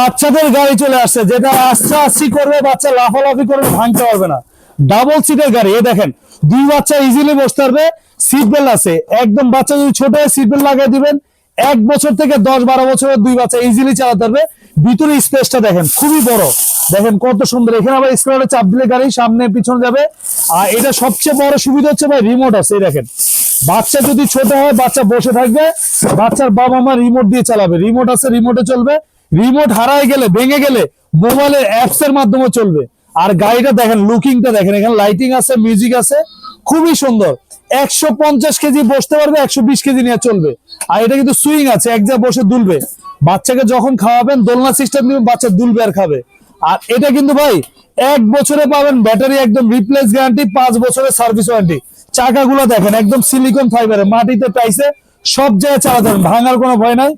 বাচ্চাদের গাড়ি চলে আসছে যেটা আস্তে আস্তে করবে, বাচ্চা লাফালাফি করবে, ভাঙতে পারবে না। ডাবল সিটের গাড়ি, এ দেখেন, দুই বাচ্চা ইজিলি বসতে পারবে সিট বেল্ট আছে। একদম বাচ্চা যদি ছোট হয় সিট বেল্ট লাগিয়ে দিবেন। এক বছর থেকে দশ বারো বছরের দুই বাচ্চা ইজিলি চালাতে পারবে। ভিতরে স্পেসটা দেখেন, খুবই বড়। দেখেন কত সুন্দর, এখানে আবার স্ক্রারে চাপ দিলে গাড়ি সামনে পিছনে যাবে। আর এটা সবচেয়ে বড় সুবিধা হচ্ছে ভাই রিমোট আছে দেখেন। বাচ্চা যদি ছোট হয়, বাচ্চা বসে থাকবে, বাচ্চার বাবা মা রিমোট দিয়ে চালাবে। রিমোট আছে রিমোটে চলবে। রিমোট হারায় গেলে, ভেঙে গেলে মোবাইলের অ্যাপস এর মাধ্যমে চলবে। আর গাড়িটা দেখেন লুকিংটা দেখেন, এখানে লাইটিং আছে মিউজিক আছে, খুবই সুন্দর। একশো পঞ্চাশ কেজি বসতে পারবে, একশো বিশ কেজি নিয়ে চলবে। আর এটা কিন্তু সুইং আছে, এক জায়গায় বসে দুলবে। বাচ্চাকে যখন খাওয়াবেন, দোলনা সিস্টেম দিবেন বাচ্চা দুলবে আর খাবে। আর এটা কিন্তু ভাই, এক বছরে পাবেন ব্যাটারি একদম রিপ্লেস গ্যারান্টি পাঁচ বছরের সার্ভিস ওয়ারেন্টি চাকাগুলো দেখেন, একদম সিলিকন ফাইবারে মাটিতে টাইসে, সব জায়গায় চালাতে ভাঙার কোনো ভয় নাই।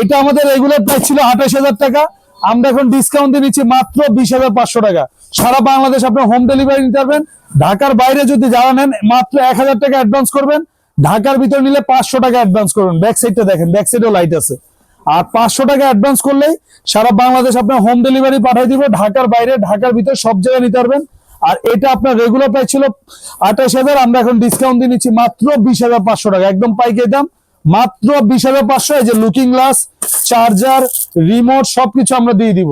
এটা আমাদের রেগুলার প্রাইস ছিল আঠাশ হাজার টাকা। আমরা এখন ডিসকাউন্ট দিয়ে নিচ্ছি মাত্র বিশ হাজার পাঁচশো টাকা। সারা বাংলাদেশ আপনার হোম ডেলিভারি নিতে পারবেন। ঢাকার বাইরে যদি যারা নেন, মাত্র এক হাজার টাকা অ্যাডভান্স করবেন। ঢাকার ভিতরে নিলে পাঁচশো টাকা অ্যাডভান্স করবেন। ব্যাক সাইডটা দেখেন ব্যাক সাইডেও লাইট আছে। আর পাঁচশো টাকা অ্যাডভান্স করলেই সারা বাংলাদেশ আপনার হোম ডেলিভারি পাঠিয়ে দিব। ঢাকার বাইরে, ঢাকার ভিতরে সব জায়গায় নিতে পারবেন। আর এটা আপনার রেগুলার প্রাইস ছিল আঠাশ হাজার। আমরা এখন ডিসকাউন্ট দিয়ে নিচ্ছি মাত্র বিশ হাজার পাঁচশো টাকা। একদম পাইকারি দাম। মাত্র বিশ হাজার পাঁচশো এই যে লুকিং গ্লাস চার্জার রিমোট সবকিছু আমরা দিয়ে দিব।